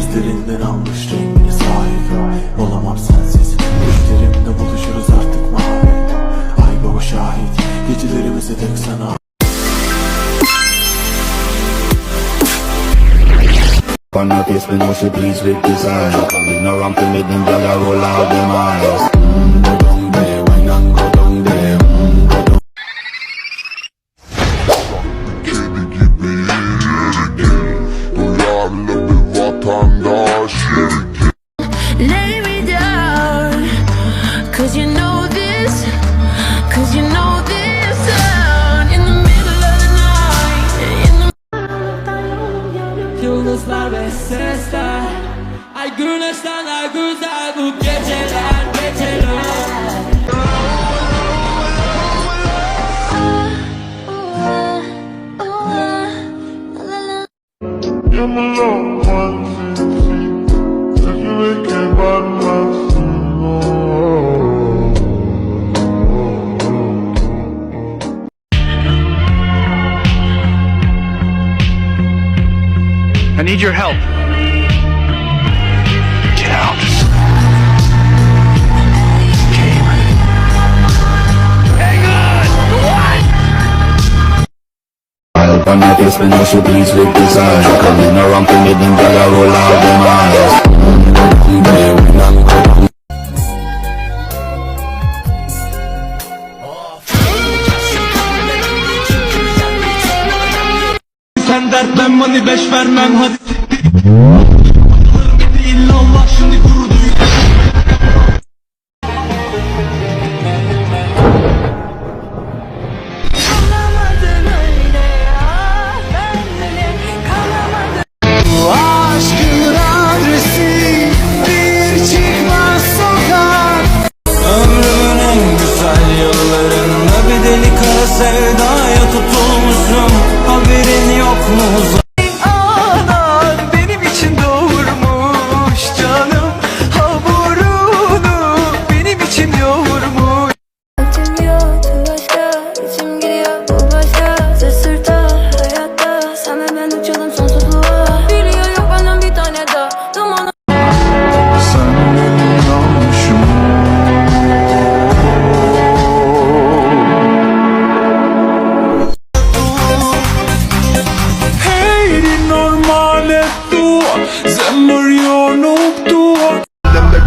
Gözlerinden almış rengine sahip Olamam sensiz Düşlerimde buluşuruz artık mavi Ay baba şahit Gecelerimize tek sana On her face, me know she pleased with design. Coming around to make them gyal roll out them eyes. Sesler. Ay güneşten ay güzel bu geceler geceler Yamulan sensin need your help. Get out. On her face, me know she pleased with design. Coming around to make them gyal a roll out them eyes. Mm, go down there, why not go down Sen dertlen bana beş vermem hadi sevdaya tutulmuşum Haberin yok mu Anan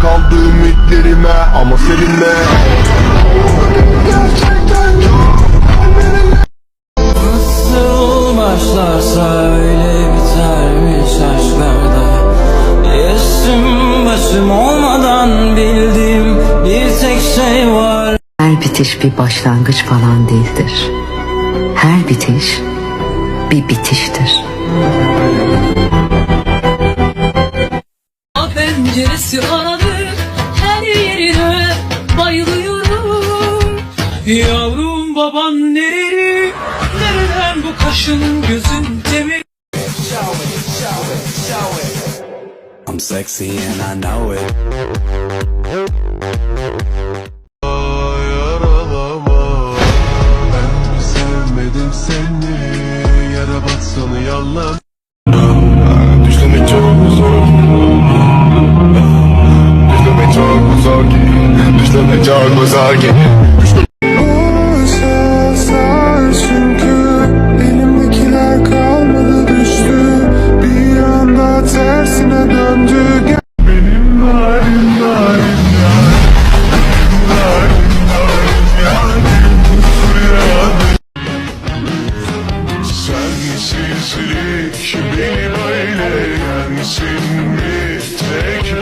kaldı ümitlerime ama seninle Gerçekten çok Nasıl başlarsa öyle bitermiş aşklarda Yaşım başım olmadan bildiğim bir tek şey var Her bitiş bir başlangıç falan değildir. Her bitiş bir bitiştir. penceresi Yavrum baban nereli? Nereden bu kaşın gözün temel I'm sexy and I know it. Yaralama Ben sevmedim seni. Yara batsanı yalan Düşlemek çok zor. Düşlemek çok zor. Ki Düşlemek çok zor Sevgisizlik beni böyle gelsin. mi